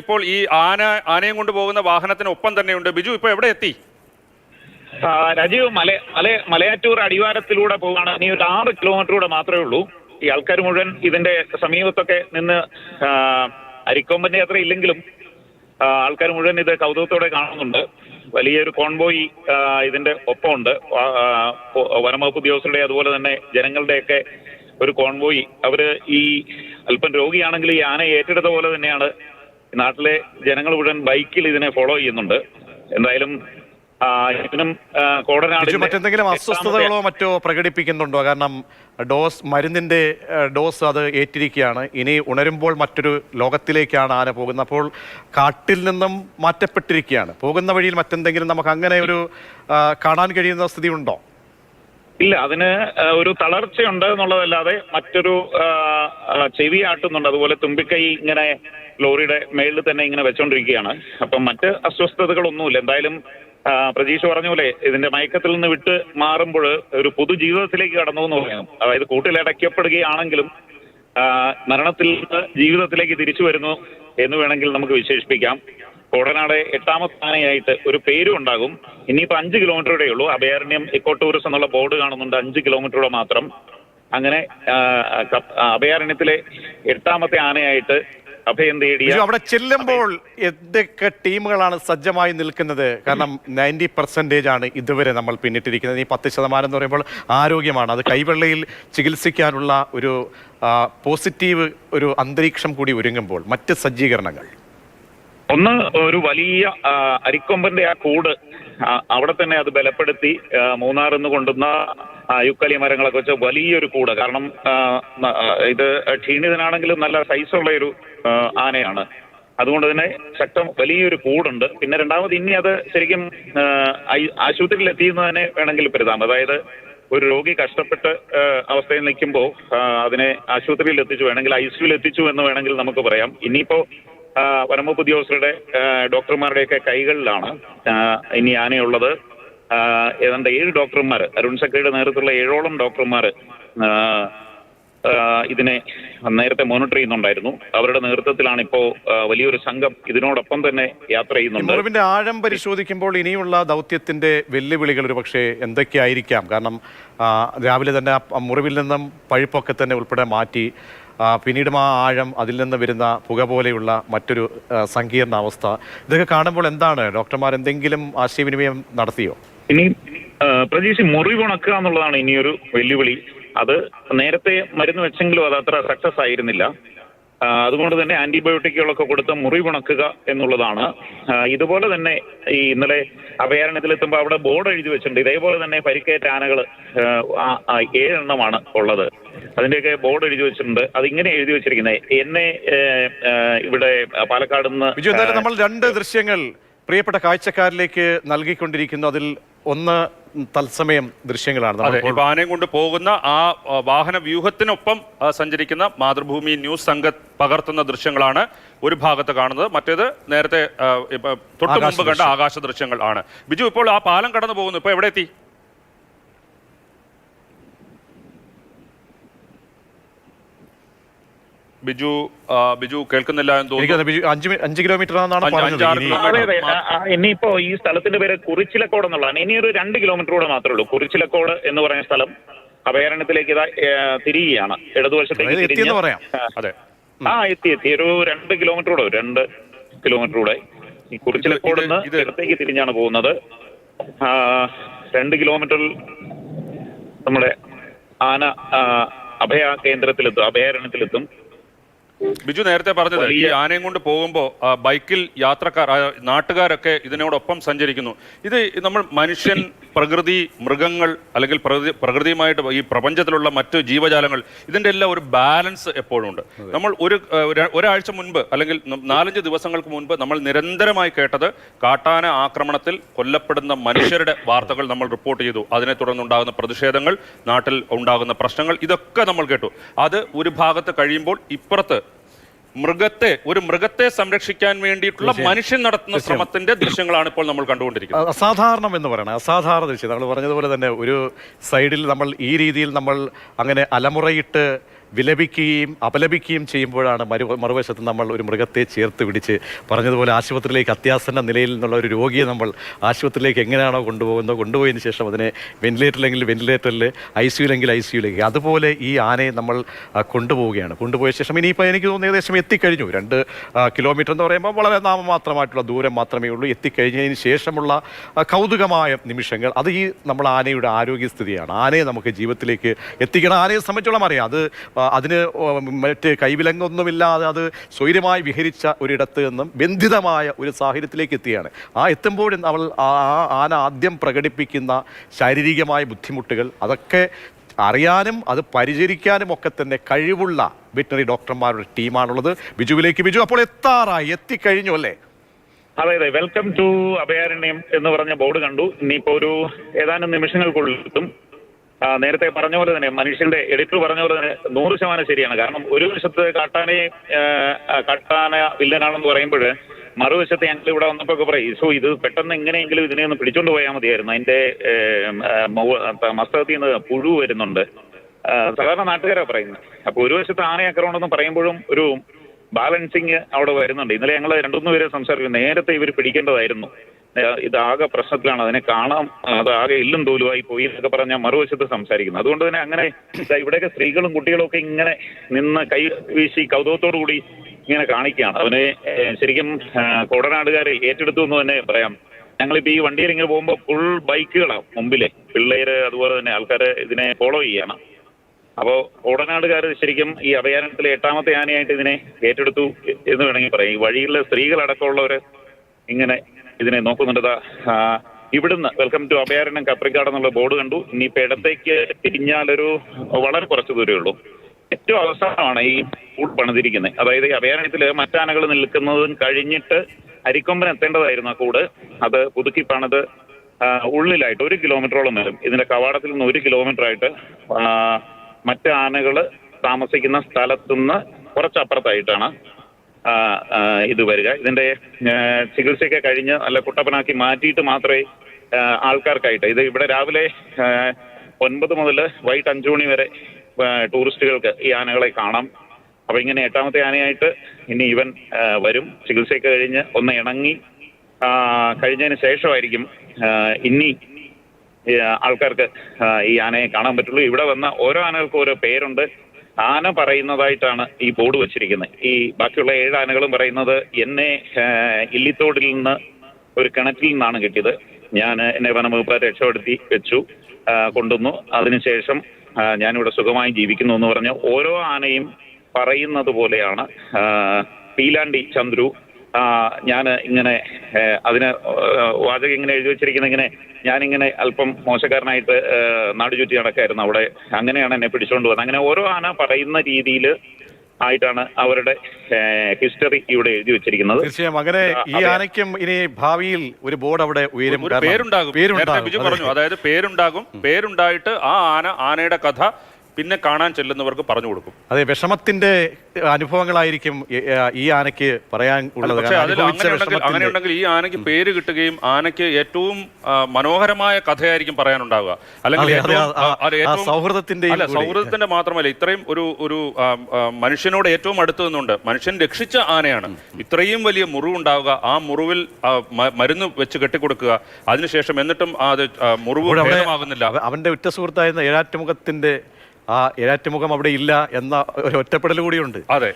ഇപ്പോൾ ഈ ആന ആനയും കൊണ്ട് പോകുന്ന വാഹനത്തിന് ഒപ്പം തന്നെയുണ്ട്. ബിജു ഇപ്പൊ എവിടെ എത്തി? രാജീവ് മല മല മലയാറ്റൂർ അടിവാരത്തിലൂടെ പോവാണ് ഇനി ഒരു ആറ് കിലോമീറ്ററൂടെ മാത്രമേ ഉള്ളൂ. ഈ ആൾക്കാർ മുഴുവൻ ഇതിന്റെ സമീപത്തൊക്കെ നിന്ന് അരിക്കൊമ്പന്റെ യാത്ര ഇല്ലെങ്കിലും ആൾക്കാർ മുഴുവൻ ഇത് കൗതുകത്തോടെ കാണുന്നുണ്ട്. വലിയൊരു കോൺബോയി ഇതിന്റെ ഒപ്പമുണ്ട്. വനംവകുപ്പ് ഉദ്യോഗസ്ഥരുടെ അതുപോലെ തന്നെ ജനങ്ങളുടെയൊക്കെ ഒരു കോൺവോയി. അവർ ഈ അല്പം രോഗിയാണെങ്കിൽ ഈ ആന ഏറ്റെടുത്ത പോലെ തന്നെയാണ് നാട്ടിലെ ജനങ്ങൾ മുഴുവൻ ബൈക്കിൽ ഇതിനെ ഫോളോ ചെയ്യുന്നുണ്ട്. എന്തായാലും ഇതിനും മറ്റെന്തെങ്കിലും അസ്വസ്ഥതകളോ മറ്റോ പ്രകടിപ്പിക്കുന്നുണ്ടോ? കാരണം ഡോസ് മരുന്നിന്റെ ഡോസ് അത് ഏറ്റിരിക്കുകയാണ്. ഇനി ഉണരുമ്പോൾ മറ്റൊരു ലോകത്തിലേക്കാണ് ആന പോകുന്നത്. അപ്പോൾ കാട്ടിൽ നിന്നും മാറ്റപ്പെട്ടിരിക്കുകയാണ്. പോകുന്ന വഴിയിൽ മറ്റെന്തെങ്കിലും നമുക്ക് അങ്ങനെ ഒരു കാണാൻ കഴിയുന്ന സ്ഥിതി ഉണ്ടോ ഇല്ല അതിന് ഒരു തളർച്ചയുണ്ട് എന്നുള്ളതല്ലാതെ മറ്റൊരു ചെവി ആട്ടുന്നുണ്ട്. അതുപോലെ തുമ്പിക്കൈ ഇങ്ങനെ ലോറിയുടെ മേളിൽ തന്നെ ഇങ്ങനെ വെച്ചോണ്ടിരിക്കുകയാണ്. അപ്പം മറ്റ് അസ്വസ്ഥതകളൊന്നുമില്ല. എന്തായാലും പ്രതീക്ഷ പറഞ്ഞ പോലെ ഇതിന്റെ മയക്കത്തിൽ നിന്ന് വിട്ട് മാറുമ്പോൾ ഒരു പൊതുജീവിതത്തിലേക്ക് കടന്നു എന്ന് പറയാം. അതായത് കൂട്ടിലടയ്ക്കപ്പെടുകയാണെങ്കിലും മരണത്തിൽ ജീവിതത്തിലേക്ക് തിരിച്ചു വരുന്നു എന്ന് വേണമെങ്കിൽ നമുക്ക് വിശേഷിപ്പിക്കാം. കോടനാട് എട്ടാമത്തെ സ്ഥാനയായിട്ട് ഒരു പേരും ഉണ്ടാകും. ഇനിയിപ്പോ അഞ്ച് കിലോമീറ്ററുടെ ഉള്ളൂ. അഭയാരണ്യം ഇക്കോ ടൂറിസം എന്നുള്ള ബോർഡ് കാണുന്നുണ്ട്. അഞ്ച് കിലോമീറ്ററുടെ മാത്രം. അങ്ങനെ അഭയാരണ്യത്തിലെ എട്ടാമത്തെ ആനയായിട്ട് അഭയം തേടിയ അവിടെ ചെല്ലുമ്പോൾ എന്തൊക്കെ ടീമുകളാണ് സജ്ജമായി നിൽക്കുന്നത്? കാരണം നയന്റി പെർസെന്റേജ് ആണ് ഇതുവരെ നമ്മൾ പിന്നിട്ടിരിക്കുന്നത്. ഈ പത്ത് ശതമാനം എന്ന് പറയുമ്പോൾ ആരോഗ്യമാണ്. അത് കൈവെള്ളയിൽ ചികിത്സിക്കാനുള്ള ഒരു പോസിറ്റീവ് ഒരു അന്തരീക്ഷം കൂടി ഒരുങ്ങുമ്പോൾ മറ്റ് സജ്ജീകരണങ്ങൾ. ഒന്ന് ഒരു വലിയ അരിക്കൊമ്പന്റെ ആ കൂട് അവിടെ തന്നെ അത് ബലപ്പെടുത്തി മൂന്നാർ എന്ന് കൊണ്ടുവന്ന യുക്കലി മരങ്ങളൊക്കെ വെച്ച് വലിയൊരു കൂട്. കാരണം ഇത് ക്ഷീണിതനാണെങ്കിലും നല്ല സൈസുള്ള ഒരു ആനയാണ്. അതുകൊണ്ട് തന്നെ ശക്തം വലിയൊരു കൂടുണ്ട്. പിന്നെ രണ്ടാമത് ഇനി അത് ശരിക്കും ആശുപത്രിയിൽ എത്തിയെന്ന് തന്നെ വേണമെങ്കിൽ പെരുതാം. അതായത് ഒരു രോഗി കഷ്ടപ്പെട്ട് അവസ്ഥയിൽ നിൽക്കുമ്പോൾ അതിനെ ആശുപത്രിയിൽ എത്തിച്ചു വേണമെങ്കിൽ ഐ എത്തിച്ചു എന്ന് വേണമെങ്കിൽ നമുക്ക് പറയാം. ഇനിയിപ്പോ വനംവകുപ്പ് ഉദ്യോഗസ്ഥരുടെ ഡോക്ടർമാരുടെയൊക്കെ കൈകളിലാണ് ഇനി ആനയുള്ളത്. ഏതാണ്ട് ഏഴ് ഡോക്ടർമാർ അരുൺ സക്രിയുടെ നേതൃത്വത്തിലുള്ള ഏഴോളം ഡോക്ടർമാർ ഇതിനെ നേരത്തെ മോണിറ്റർ ചെയ്യുന്നുണ്ടായിരുന്നു. അവരുടെ നേതൃത്വത്തിലാണ് ഇപ്പോ വലിയൊരു സംഘം ഇതിനോടൊപ്പം തന്നെ യാത്ര ചെയ്യുന്നുണ്ട്. മുറിവിന്റെ ആഴം പരിശോധിക്കുമ്പോൾ ഇനിയുള്ള ദൗത്യത്തിന്റെ വെല്ലുവിളികൾ ഒരു പക്ഷേ എന്തൊക്കെയായിരിക്കാം? കാരണം രാവിലെ തന്നെ മുറിവിൽ നിന്നും പഴുപ്പൊക്കെ തന്നെ ഉൾപ്പെടെ മാറ്റി പിന്നീടും ആ ആഴം അതിൽ നിന്ന് വരുന്ന പുക പോലെയുള്ള മറ്റൊരു സങ്കീർണ അവസ്ഥ. ഇതൊക്കെ കാണുമ്പോൾ എന്താണ്? ഡോക്ടർമാർ എന്തെങ്കിലും ആശയവിനിമയം നടത്തിയോ? ഇനി പ്രതീക്ഷ മുറിവുണക്കുക എന്നുള്ളതാണ് ഇനിയൊരു വെല്ലുവിളി. അത് നേരത്തെ മരുന്ന് വെച്ചെങ്കിലും അത് അത്ര സക്സസ് ആയിരുന്നില്ല. അതുകൊണ്ട് തന്നെ ആന്റിബയോട്ടിക്കുകളൊക്കെ കൊടുത്ത് മുറിവുണക്കുക എന്നുള്ളതാണ്. ഇതുപോലെ തന്നെ ഈ ഇന്നലെ അഭയാരണ്യത്തിലെത്തുമ്പോൾ അവിടെ ബോർഡ് എഴുതി വെച്ചിട്ടുണ്ട്. ഇതേപോലെ തന്നെ പരിക്കേറ്റ ആനകൾ ഏഴെണ്ണമാണ് ഉള്ളത്. അതിന്റെയൊക്കെ ബോർഡ് എഴുതി വെച്ചിട്ടുണ്ട്. അതിങ്ങനെ എഴുതി വെച്ചിരിക്കുന്നത്. എന്നെ ഇവിടെ പാലക്കാട് നിന്ന് നമ്മൾ രണ്ട് ദൃശ്യങ്ങൾ പ്രിയപ്പെട്ട കാഴ്ചക്കാരിലേക്ക് നൽകിക്കൊണ്ടിരിക്കുന്നു. അതിൽ ഒന്ന് തത്സമയം ദൃശ്യങ്ങളാണ്. ആനയും കൊണ്ട് പോകുന്ന ആ വാഹന വ്യൂഹത്തിനൊപ്പം സഞ്ചരിക്കുന്ന മാതൃഭൂമി ന്യൂസ് സംഘ പകർത്തുന്ന ദൃശ്യങ്ങളാണ് ഒരു ഭാഗത്ത് കാണുന്നത്. മറ്റേത് നേരത്തെ തൊട്ടു മുമ്പ് കണ്ട ആകാശ ദൃശ്യങ്ങൾ ആണ്. ബിജു ഇപ്പോൾ ആ പാലം കടന്നു പോകുന്നു ഇപ്പൊ എവിടെ എത്തി? ബിജു ബിജു കേൾക്കുന്നില്ല എന്ന് തോന്നുന്നു. ബിജു അഞ്ച് കിലോമീറ്റർ ഇനിയിപ്പോ ഈ സ്ഥലത്തിന്റെ പേര് കുറിച്ചിലക്കോട് എന്നുള്ളതാണ്. ഇനി ഒരു രണ്ട് കിലോമീറ്റർ കൂടെ മാത്രമേ ഉള്ളൂ. കുറിച്ചിലക്കോട് എന്ന് പറയുന്ന സ്ഥലം അഭയാരണ്യത്തിലേക്ക് ഇതാ തിരിയുകയാണ്. ഇടതുവശത്തേക്ക് പറയാം. ആ, അതെ. ആ എത്തി എത്തി. ഒരു രണ്ട് കിലോമീറ്റർ കൂടെ രണ്ട് കിലോമീറ്റർ കൂടെ. ഈ കുറിച്ചിലക്കോട് നിന്ന് ഇടത്തേക്ക് തിരിഞ്ഞാണ് പോകുന്നത്. രണ്ട് കിലോമീറ്റർ നമ്മുടെ ആന അഭയ കേന്ദ്രത്തിലെത്തും അഭയാരണ്യത്തിലെത്തും. ബിജു നേരത്തെ പറഞ്ഞത് ഈ ആനയും കൊണ്ട് പോകുമ്പോൾ ബൈക്കിൽ യാത്രക്കാർ നാട്ടുകാരൊക്കെ ഇതിനോടൊപ്പം സഞ്ചരിക്കുന്നു. ഇത് നമ്മൾ മനുഷ്യൻ പ്രകൃതി മൃഗങ്ങൾ അല്ലെങ്കിൽ പ്രകൃതി പ്രകൃതിയുമായിട്ട് ഈ പ്രപഞ്ചത്തിലുള്ള മറ്റ് ജീവജാലങ്ങൾ ഇതിന്റെ എല്ലാം ഒരു ബാലൻസ് എപ്പോഴും ഉണ്ട് നമ്മൾ ഒരു ഒരാഴ്ച മുൻപ് അല്ലെങ്കിൽ നാലഞ്ച് ദിവസങ്ങൾക്ക് മുൻപ് നമ്മൾ നിരന്തരമായി കേട്ടത് കാട്ടാന ആക്രമണത്തിൽ കൊല്ലപ്പെടുന്ന മനുഷ്യരുടെ വാർത്തകൾ നമ്മൾ റിപ്പോർട്ട് ചെയ്തു. അതിനെ തുടർന്നുണ്ടാകുന്ന പ്രതിഷേധങ്ങൾ നാട്ടിൽ ഉണ്ടാകുന്ന പ്രശ്നങ്ങൾ ഇതൊക്കെ നമ്മൾ കേട്ടു. അത് ഒരു ഭാഗത്ത് കഴിയുമ്പോൾ ഇപ്പുറത്ത് മൃഗത്തെ ഒരു മൃഗത്തെ സംരക്ഷിക്കാൻ വേണ്ടിയിട്ടുള്ള മനുഷ്യൻ നടത്തുന്ന ശ്രമത്തിന്റെ ദൃശ്യങ്ങളാണ് ഇപ്പോൾ നമ്മൾ കണ്ടുകൊണ്ടിരിക്കുന്നത്. അസാധാരണം എന്ന് പറയണം. അസാധാരണ ദൃശ്യം. നമ്മൾ പറഞ്ഞതുപോലെ തന്നെ ഒരു സൈഡിൽ നമ്മൾ ഈ രീതിയിൽ നമ്മൾ അങ്ങനെ അലമുറയിട്ട് വിലപിക്കുകയും അപലപിക്കുകയും ചെയ്യുമ്പോഴാണ് മറു മറുവശത്ത് നമ്മൾ ഒരു മൃഗത്തെ ചേർത്ത് പിടിച്ച് പറഞ്ഞതുപോലെ ആശുപത്രിയിലേക്ക് അത്യാസന്ന നിലയിൽ നിന്നുള്ള ഒരു രോഗിയെ നമ്മൾ ആശുപത്രിയിലേക്ക് എങ്ങനെയാണോ കൊണ്ടുപോകുന്നത് കൊണ്ടുപോയതിന് ശേഷം അതിനെ വെന്റിലേറ്ററിലെങ്കിൽ വെന്റിലേറ്ററിൽ ഐ സിയുലെങ്കിൽ ഐ സിയുലേക്ക് അതുപോലെ ഈ ആനയെ നമ്മൾ കൊണ്ടുപോവുകയാണ്. കൊണ്ടുപോയ ശേഷം ഇനിയിപ്പോൾ എനിക്ക് തോന്നുന്നു ഏകദേശം എത്തിക്കഴിഞ്ഞു. രണ്ട് കിലോമീറ്റർ എന്ന് പറയുമ്പോൾ വളരെ നാമമാത്രമായിട്ടുള്ള ദൂരം മാത്രമേ ഉള്ളൂ. എത്തിക്കഴിഞ്ഞതിന് ശേഷമുള്ള കൗതുകമായ നിമിഷങ്ങൾ. അത് ഈ നമ്മൾ ആനയുടെ ആരോഗ്യസ്ഥിതിയാണ്. ആനയെ നമുക്ക് ജീവിതത്തിലേക്ക് എത്തിക്കണം. ആനയെ സംബന്ധിച്ചോളം അറിയാം. അത് അതിന് മറ്റ് കൈവിലങ്ങൊന്നുമില്ലാതെ അത് സ്വൈര്യമായി വിഹരിച്ച ഒരിടത്ത് നിന്നും ബന്ധിതമായ ഒരു സാഹചര്യത്തിലേക്ക് എത്തിയാണ്. ആ എത്തുമ്പോഴും അവൾ ആ ആന ആദ്യം പ്രകടിപ്പിക്കുന്ന ശാരീരികമായ ബുദ്ധിമുട്ടുകൾ അതൊക്കെ അറിയാനും അത് പരിചരിക്കാനും ഒക്കെ തന്നെ കഴിവുള്ള വെറ്റിനറി ഡോക്ടർമാരുടെ ടീമാണുള്ളത്. ബിജുവിലേക്ക് ബിജു അപ്പോൾ എത്താറായി എത്തിക്കഴിഞ്ഞു അല്ലേ? അതെ അതെ. വെൽക്കം ടു അഭയാരണ്യം എന്ന് പറഞ്ഞ ബോർഡ് കണ്ടു. ഇനിയിപ്പോ ഒരു ഏതാനും നിമിഷങ്ങൾക്കുള്ളിൽ ആ, നേരത്തെ പറഞ്ഞ പോലെ തന്നെ മനുഷ്യന്റെ എഡിറ്റർ പറഞ്ഞ പോലെ തന്നെ നൂറ് ശതമാനം ശരിയാണ്. കാരണം ഒരു വശത്ത് ആ, കാട്ടാന വില്ലനാണെന്ന് പറയുമ്പോൾ മറുവശത്ത് ഞങ്ങൾ ഇവിടെ വന്നപ്പോൾ പറയും സോ ഇത് പെട്ടെന്ന് എങ്ങനെയെങ്കിലും ഇതിനെ ഒന്ന് പിടിച്ചോണ്ട് പോയാൽ മതിയായിരുന്നു. അതിന്റെ മസ്തകത്തിൽ നിന്ന് പുഴു വരുന്നുണ്ട്. സാധാരണ നാട്ടുകാരാ പറയുന്നത്. അപ്പൊ ഒരു വശത്ത് ആന ആക്രമണം എന്ന് പറയുമ്പോഴും ഒരു ബാലൻസിങ് അവിടെ വരുന്നുണ്ട്. ഇന്നലെ ഞങ്ങൾ രണ്ടുമൂന്ന് പേരെ സംസാരിക്കും നേരത്തെ ഇവർ പിടിക്കേണ്ടതായിരുന്നു. ഇതാകെ പ്രശ്നത്തിലാണ്. അതിനെ കാണാം. അത് ആകെ ഇല്ലും തോലുമായി പോയി എന്നൊക്കെ പറഞ്ഞ മറുവശത്ത് സംസാരിക്കുന്നത് അതുകൊണ്ട് തന്നെ അങ്ങനെ ഇവിടെയൊക്കെ സ്ത്രീകളും കുട്ടികളും ഒക്കെ ഇങ്ങനെ നിന്ന് കൈ വീശി കൗതുകത്തോടു കൂടി ഇങ്ങനെ കാണിക്കുകയാണ്. അവനെ ശരിക്കും കോടനാടുകാരെ ഏറ്റെടുത്തു എന്ന് തന്നെ പറയാം. ഞങ്ങളിപ്പോ ഈ വണ്ടിയിൽ ഇങ്ങനെ പോകുമ്പോൾ ഫുൾ ബൈക്കുകളാണ് മുമ്പിലെ. പിള്ളേര് അതുപോലെ തന്നെ ആൾക്കാര് ഇതിനെ ഫോളോ ചെയ്യാണ്. അപ്പോൾ ഓടനാടുകാർ ശരിക്കും ഈ അഭയാരണ്യത്തിലെ എട്ടാമത്തെ ആനയായിട്ട് ഇതിനെ ഏറ്റെടുത്തു എന്ന് വേണമെങ്കിൽ പറയാം. ഈ വഴിയിലെ സ്ത്രീകളടക്കമുള്ളവര് ഇങ്ങനെ ഇതിനെ നോക്കുന്നുണ്ട്. ഇവിടുന്ന് വെൽക്കം ടു അഭയാരണ്യം കപ്രിക്കാട് എന്നുള്ള ബോർഡ് കണ്ടു. ഇനി ഇപ്പൊ ഇടത്തേക്ക് തിരിഞ്ഞാലൊരു വളരെ കുറച്ച് ദൂരമേ ഉള്ളൂ. ഏറ്റവും അവസാനമാണ് ഈ റൂട്ട് പണിതിരിക്കുന്നത് അതായത് ഈ അഭയാരണ്യത്തിൽ മറ്റാനകൾ നിൽക്കുന്നതും കഴിഞ്ഞിട്ട് അരിക്കൊമ്പൻ എത്തേണ്ടതായിരുന്നു ആ കൂട്. അത് പുതുക്കി പണിത് ഉള്ളിലായിട്ട് ഒരു കിലോമീറ്ററോളം വരും ഇതിന്റെ കവാടത്തിൽ നിന്ന് ഒരു കിലോമീറ്റർ ആയിട്ട് മറ്റ് ആനകൾ താമസിക്കുന്ന സ്ഥലത്തുനിന്ന് കുറച്ചപ്പുറത്തായിട്ടാണ് ഇത് വരിക. ഇതിന്റെ ചികിത്സയൊക്കെ കഴിഞ്ഞ് നല്ല കുട്ടപ്പനാക്കി മാറ്റിയിട്ട് മാത്രമേ ആൾക്കാർക്കായിട്ട്. ഇത് ഇവിടെ രാവിലെ ഒൻപത് മുതൽ വൈകിട്ട് അഞ്ചു മണി വരെ ടൂറിസ്റ്റുകൾക്ക് ഈ ആനകളെ കാണാം. അപ്പൊ ഇങ്ങനെ എട്ടാമത്തെ ആനയായിട്ട് ഇനി ഇവൻ വരും. ചികിത്സയൊക്കെ കഴിഞ്ഞ് ഒന്ന് ഇണങ്ങി കഴിഞ്ഞതിന് ശേഷമായിരിക്കും ഇനി ആൾക്കാർക്ക് ഈ ആനയെ കാണാൻ പറ്റുള്ളൂ. ഇവിടെ വന്ന ഓരോ ആനകൾക്കും ഓരോ പേരുണ്ട്. ആന പറയുന്നതായിട്ടാണ് ഈ ബോർഡ് വെച്ചിരിക്കുന്നത്. ഈ ബാക്കിയുള്ള ഏഴ് ആനകളും പറയുന്നത് എന്നെ ഇല്ലിത്തോടിൽ നിന്ന് ഒരു കിണറ്റിൽ നിന്നാണ് കിട്ടിയത്. ഞാൻ എന്നെ വനംവകുപ്പ് രക്ഷപ്പെടുത്തി വെച്ചു കൊണ്ടുവന്നു. അതിനുശേഷം ഞാനിവിടെ സുഖമായി ജീവിക്കുന്നു എന്ന് പറഞ്ഞ് ഓരോ ആനയും പറയുന്നത് പോലെയാണ്. പീലാണ്ടി ചന്ദ്രു ഞാൻ ഇങ്ങനെ അതിന് വാചകം ഇങ്ങനെ എഴുതി വെച്ചിരിക്കുന്ന ഇങ്ങനെ ഞാനിങ്ങനെ അല്പം മോശക്കാരനായിട്ട് നാട് ചുറ്റി നടക്കായിരുന്നു അവിടെ. അങ്ങനെയാണ് എന്നെ പിടിച്ചുകൊണ്ട് വന്നത്. അങ്ങനെ ഓരോ ആന പറയുന്ന രീതിയിൽ ആയിട്ടാണ് അവരുടെ ഹിസ്റ്ററി ഇവിടെ എഴുതി വെച്ചിരിക്കുന്നത്. തീർച്ചയായും അങ്ങനെ ഈ. ആനയ്ക്കും ഇനി ഭാവിയിൽ ഒരു ബോർഡ് അവിടെ ഉയരും. പേരുണ്ടാകും. പേരുണ്ടാകും. പറഞ്ഞു. അതായത് പേരുണ്ടാകും. പേരുണ്ടായിട്ട് ആ ആന ആനയുടെ കഥ പിന്നെ കാണാൻ ചെല്ലുന്നവർക്ക് പറഞ്ഞു കൊടുക്കും. അതെ വിഷമത്തിന്റെ അനുഭവങ്ങളായിരിക്കും ഈ- ആനയ്ക്ക് പറയാൻ ഉള്ളത്. പക്ഷേ അതിൽ അങ്ങനെയുണ്ടെങ്കിൽ അങ്ങനെയുണ്ടെങ്കിൽ ഈ ആനയ്ക്ക് പേര് കിട്ടുകയും ആനയ്ക്ക് ഏറ്റവും മനോഹരമായ കഥയായിരിക്കും പറയാനുണ്ടാവുക. അല്ലെങ്കിൽ സൗഹൃദത്തിന്റെയും അല്ല. സൗഹൃദത്തിന്റെ മാത്രമല്ല ഇത്രയും ഒരു ഒരു മനുഷ്യനോട് ഏറ്റവും അടുത്ത് നിന്നുണ്ട്. മനുഷ്യൻ രക്ഷിച്ച ആനയാണ്. ഇത്രയും വലിയ മുറിവുണ്ടാവുക ആ മുറിവിൽ മരുന്ന് വെച്ച് കെട്ടിക്കൊടുക്കുക അതിനുശേഷം എന്നിട്ടും അത് മുറിവ് ഭേദമാകുന്നില്ല. അവ- അവന്റെ ഉറ്റ സുഹൃത്തായിരുന്ന ഏഴാറ്റുമുഖത്തിന്റെ ആ ഏറ്റുമുഖം അവിടെ ഇല്ല എന്ന ഒരു ഒറ്റപ്പെടൽ കൂടിയുണ്ട്. അതെ.